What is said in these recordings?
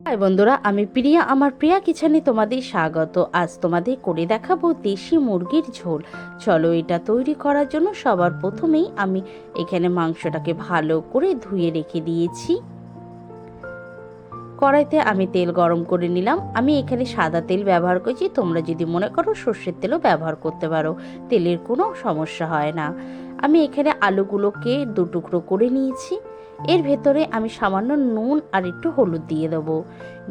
High বন্ধুরা, আমি প্রিয়া। আমার প্রিয়া কিচেনে তোমাদের স্বাগত। আজ তোমাদের করে দেখাবো দেশি মুরগির ঝোল। চলো এটা তৈরি করার জন্য সবার প্রথমেই আমি এখানে মাংসটাকে ভালো করে ধুয়ে রেখে দিয়েছি। কড়াইতে আমি তেল গরম করে নিলাম। আমি এখানে সাদা তেল ব্যবহার করছি। তোমরা যদি মনে করো সর্ষের তেলও ব্যবহার করতে পারো। তেলের কোনো সমস্যা হয় না। আমি এখানে আলুগুলোকে দু টুকরো করে নিয়েছি। এর ভেতরে আমি সামান্য নুন আর একটু হলুদ দিয়ে দেবো।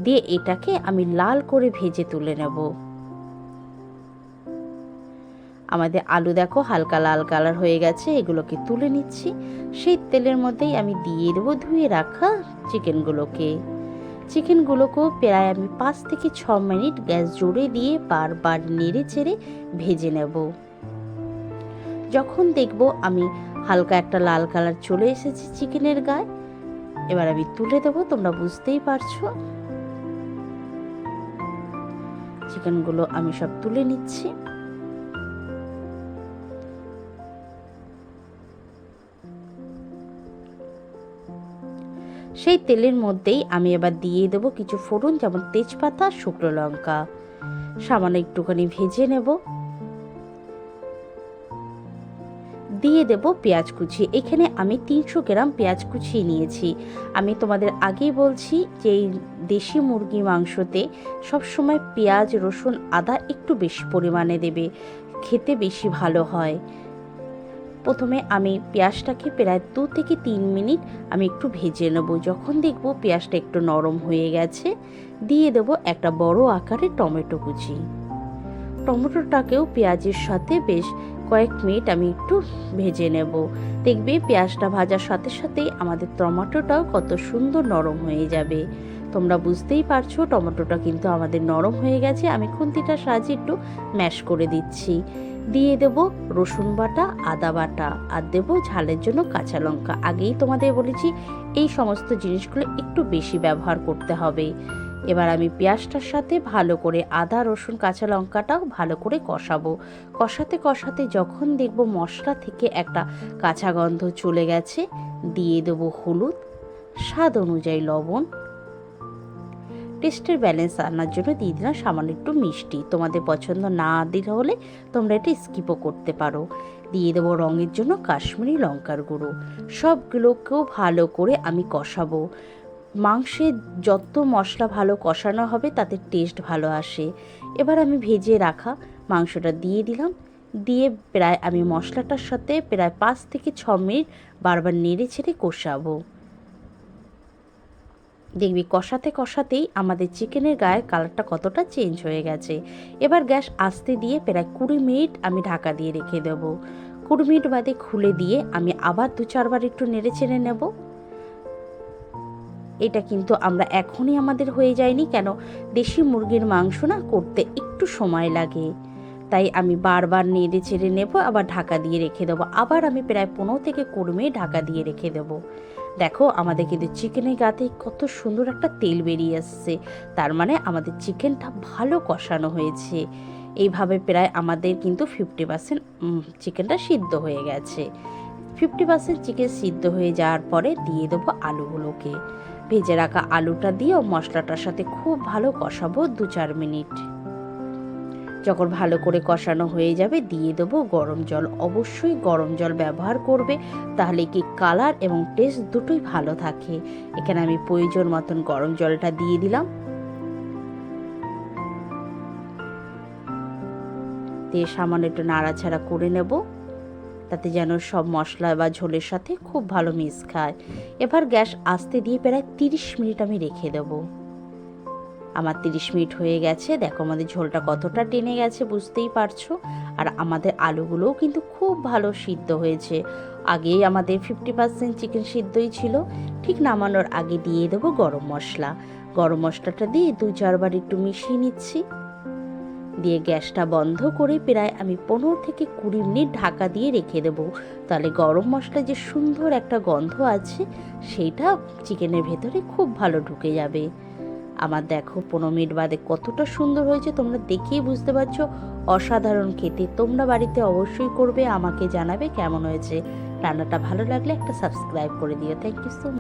দিয়ে এটাকে আমি লাল করে ভেজে তুলে নেব। আমাদের আলু দেখো হালকা লাল কালার হয়ে গেছে, এগুলোকে তুলে নিচ্ছি। সেই তেলের মধ্যেই আমি দিয়ে দেবো ধুয়ে রাখা চিকেনগুলোকে। চিকেনগুলোকেও প্রায় আমি পাঁচ থেকে ছ মিনিট গ্যাস জোরে দিয়ে বারবার নেড়ে চেড়ে ভেজে নেব। যখন দেখব আমি হালকা একটা লাল কালার চলে এসেছে চিকেনের গায়ে। এবার আমি তুলে দেবো, তোমরা বুঝতেই পারছ। চিকেনগুলো আমি সব তুলে নিচ্ছি। সেই তেলের মধ্যেই আমি এবার দিয়ে দেবো কিছু ফোড়ন, যেমন তেজপাতা, শুকনো লঙ্কা। সামান্য একটুখানি ভেজে নেব। দিয়ে দেব পেঁয়াজ কুচি। এখানে আমি তিনশো গ্রাম পেঁয়াজ কুচিয়ে নিয়েছি। আমি তোমাদের আগেই বলছি যে এই দেশি মুরগি মাংসতে সবসময় পেঁয়াজ, রসুন, আদা একটু বেশি পরিমাণে দেবে। খেতে বেশি ভালো হয়। প্রথমে আমি পেঁয়াজটাকে প্রায় দু থেকে তিন মিনিট আমি একটু ভেজে নেব। যখন দেখব পেঁয়াজটা একটু নরম হয়ে গেছে, দিয়ে দেব একটা বড় আকারে টমেটো কুচি। টমেটোটাকেও পেঁয়াজের সাথে বেশ কয়েক মিনিট আমি একটু ভেজে নেব। দেখবে পেঁয়াজটা ভাজার সাথে সাথেই আমাদের টমেটোটাও কত সুন্দর নরম হয়ে যাবে। তোমরা বুঝতেই পারছ, টমেটোটা কিন্তু আমাদের নরম হয়ে গেছে। আমি খুন্তিটা সাহায্যে একটু ম্যাশ করে দিচ্ছি। দিয়ে দেব রসুন বাটা, আদা বাটা আর দেবো ঝালের জন্য কাঁচা লঙ্কা। আগেই তোমাদের বলেছি, এই সমস্ত জিনিসগুলো একটু বেশি ব্যবহার করতে হবে। এবার আমি পেঁয়াজটার সাথে ভালো করে আদা, রসুন, কাঁচা লঙ্কাটাও ভালো করে কষাবো। কষাতে কষাতে যখন দেখব মশলা থেকে একটা কাঁচা গন্ধ চলে গেছে, দিয়ে দেবো হলুদ, স্বাদ অনুযায়ী লবণ। টেস্টের ব্যালেন্স আনার জন্য দিয়ে দিলাম সামান্য একটু মিষ্টি। তোমাদের পছন্দ না দিলে হলে তোমরা এটা স্কিপও করতে পারো। দিয়ে দেবো রঙের জন্য কাশ্মীরি লঙ্কার গুঁড়ো। সবগুলোকেও ভালো করে আমি কষাবো। মাংসে যত মশলা ভালো কষানো হবে, তাতে টেস্ট ভালো আসে। এবার আমি ভেজে রাখা মাংসটা দিয়ে দিলাম। দিয়ে প্রায় আমি মশলাটার সাথে প্রায় পাঁচ থেকে ছ মিনিট বারবার নেড়ে ছেড়ে কষাবো। দেখবি, কষাতে কষাতেই আমাদের চিকেনের গায়ের কালারটা কতটা চেঞ্জ হয়ে গেছে। এবার গ্যাস আস্তে দিয়ে প্রায় কুড়ি মিনিট আমি ঢাকা দিয়ে রেখে দেব। কুড়ি মিনিট বাদে খুলে দিয়ে আমি আবার দু চারবার একটু নেড়ে চেড়ে নেব। এটা কিন্তু আমরা এখনই আমাদের হয়ে যায়নি কেন? দেশি মুরগির মাংস না করতে একটু সময় লাগে। তাই আমি বারবার নেড়ে চেড়ে নেব, আবার ঢাকা দিয়ে রেখে দেবো। আবার আমি প্রায় পনেরো থেকে কুড়ি মিনিট ঢাকা দিয়ে রেখে দেবো। দেখো, আমাদের কিন্তু চিকেনের গাতে কত সুন্দর একটা তেল বেরিয়ে আসছে। তার মানে আমাদের চিকেনটা ভালো কষানো হয়েছে। এইভাবে প্রায় আমাদের কিন্তু ফিফটি পার্সেন্ট চিকেনটা সিদ্ধ হয়ে গেছে। ফিফটি পার্সেন্ট চিকেন সিদ্ধ হয়ে যাওয়ার পরে দিয়ে দেবো আলুগুলোকে। ভেজে রাখা আলুটা দিয়েও মশলাটার সাথে খুব ভালো কষাবো দু চার মিনিট। যখন ভালো করে কষানো হয়ে যাবে, দিয়ে দেবো গরম জল। অবশ্যই গরম জল ব্যবহার করবে, তাহলে কি কালার এবং টেস্ট দুটোই ভালো থাকে। এখানে আমি প্রয়োজন মতন গরম জলটা দিয়ে দিলাম। দিয়ে সামান্য একটু নাড়াচাড়া করে নেব। তাতে যেন সব মশলা বা ঝোলের সাথে খুব ভালো মিক্স খায়। এবার গ্যাস আস্তে দিয়ে প্রায় তিরিশ মিনিট আমি রেখে দেবো। আমার তিরিশ মিনিট হয়ে গেছে। দেখো আমাদের ঝোলটা কতটা টেনে গেছে, বুঝতেই পারছ? আর আমাদের আলুগুলোও কিন্তু খুব ভালো সিদ্ধ হয়েছে। আগেই আমাদের ফিফটি পার্সেন্ট চিকেন সিদ্ধই ছিল। ঠিক নামানোর আগে দিয়ে দেবো গরম মশলা। গরম মশলাটা দিয়ে দু চারবার একটু মিশিয়ে নিচ্ছি। দিয়ে গ্যাসটা বন্ধ করে প্রায় আমি পনেরো থেকে কুড়ি মিনিট ঢাকা দিয়ে রেখে দেবো। তাহলে গরম মশলা যে সুন্দর একটা গন্ধ আছে সেইটা চিকেনের ভেতরে খুব ভালো ঢুকে যাবে। আমার দেখো, পনেরো মিনিট বাদে কতটা সুন্দর হয়েছে, তোমরা দেখেই বুঝতে পারছ। অসাধারণ খেতে তোমরা বাড়িতে অবশ্যই করবে, আমাকে জানাবে কেমন হয়েছে। রান্নাটা ভালো লাগলে একটা সাবস্ক্রাইব করে দিও। Thank you so